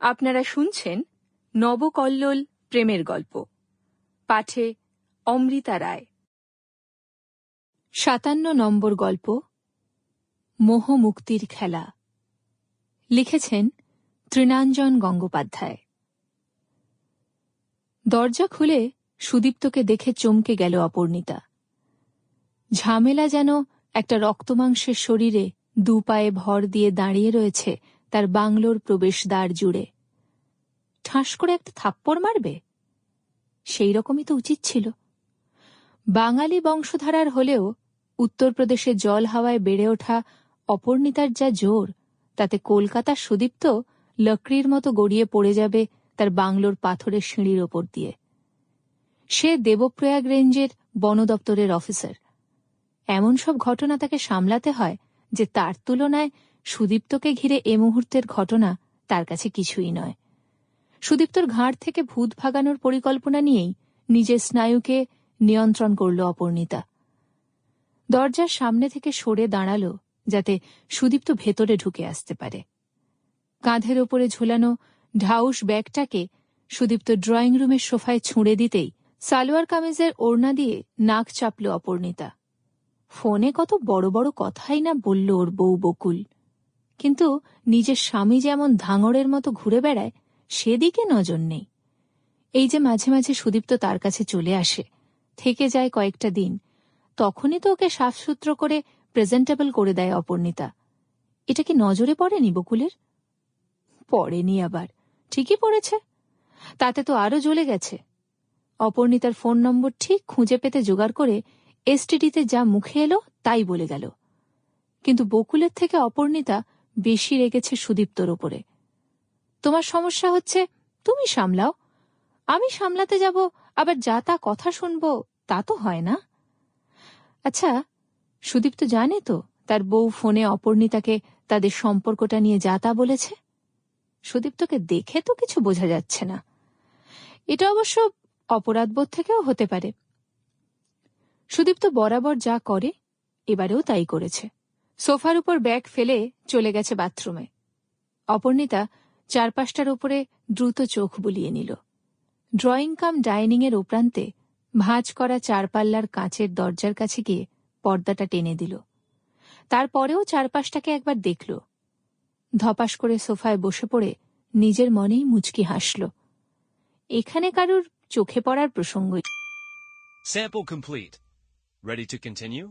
আপনারা শুনছেন নবকল্লোল প্রেমের গল্প। পাঠে অমৃতা রায়। সাতান্ন নম্বর গল্প, মোহ মুক্তির খেলা। লিখেছেন তৃণাঞ্জন গঙ্গোপাধ্যায়। দরজা খুলে সুদীপ্তকে দেখে চমকে গেল অপর্ণিতা। ঝামেলা যেন একটা রক্তমাংসের শরীরে দু পায়ে ভর দিয়ে দাঁড়িয়ে রয়েছে তার বাংলোর প্রবেশদ্বার জুড়ে। ঠাস করে একটা থাপ্পড় মারবে? সেই রকমই তো উচিত ছিল। বাঙালি বংশধারার হলেও উত্তরপ্রদেশে জল হাওয়ায় বেড়ে ওঠা অপর্ণিতার যা জোর, তাতে কলকাতার সুদীপ্ত লকড়ির মতো গড়িয়ে পড়ে যাবে তার বাংলোর পাথরের সিঁড়ির ওপর দিয়ে। সে দেবপ্রয়াগ রেঞ্জের বন দপ্তরের অফিসার। এমন সব ঘটনা তাকে সামলাতে হয় যে তার তুলনায় সুদীপ্তকে ঘিরে এ মুহূর্তের ঘটনা তার কাছে কিছুই নয়। সুদীপ্তর ঘাড় থেকে ভূত ভাগানোর পরিকল্পনা নিয়েই নিজের স্নায়ুকে নিয়ন্ত্রণ করল অপর্ণিতা। দরজার সামনে থেকে সরে দাঁড়াল যাতে সুদীপ্ত ভেতরে ঢুকে আসতে পারে। কাঁধের ওপরে ঝোলানো ঢাউস ব্যাগটাকে সুদীপ্ত ড্রয়িং রুমের সোফায় ছুঁড়ে দিতেই সালোয়ার কামিজের ওড়না দিয়ে নাক চাপল অপর্ণিতা। ফোনে কত বড় বড় কথাই না বলল ওর বউ বকুল। কিন্তু নিজের স্বামী যেমন ধাঙড়ের মতো ঘুরে বেড়ায় সেদিকে নজর নেই। এই যে মাঝে মাঝে সুদীপ্ত তার কাছে চলে আসে, থেকে যায় কয়েকটা দিন, তখনই তো ওকে সাফসূত্র করে প্রেজেন্টেবল করে দেয় অপর্ণিতা। এটা কি নজরে পড়েনি বকুলের? পড়েনি আবার, ঠিকই পড়েছে। তাতে তো আরও জ্বলে গেছে। অপর্ণিতার ফোন নম্বর ঠিক খুঁজে পেতে জোগাড় করে এসটিডিতে যা মুখে এলো তাই বলে গেল। কিন্তু বকুলের থেকে অপর্ণিতা বেশি রেগেছে সুদীপ্তর ওপরে তোমার সমস্যা হচ্ছে তুমি সামলাও। আমি সামলাতে যাব, আবার যা তা কথা শুনব তা তো হয় না। আচ্ছা সুদীপ্ত জানে তো, তার বউ ফোনে অপর্ণিতাকে তাদের সম্পর্কটা নিয়ে যা তা বলেছে। সুদীপ্তকে দেখে তো কিছু বোঝা যাচ্ছে না। এটা অবশ্য অপরাধবোধ থেকেও হতে পারে। সুদীপ্ত বরাবর যা করে, এবারেও তাই করেছে। সোফার উপর ব্যাগ ফেলে চলে গেছে বাথরুমে। অপর্ণিতা চারপাশটার উপরে দ্রুত চোখ বুলিয়ে নিল ড্রয়িং কাম ডাইনিং এর ওপ্রান্তে ভাঁজ করা চারপাল্লার কাঁচের দরজার কাছে গিয়ে পর্দাটা টেনে দিল তারপরেও চারপাশটাকে একবার দেখল ধপাস করে সোফায় বসে পড়ে নিজের মনেই মুচকি হাসল এখানে কারুর চোখে পড়ার প্রসঙ্গই Sample complete. Ready to continue?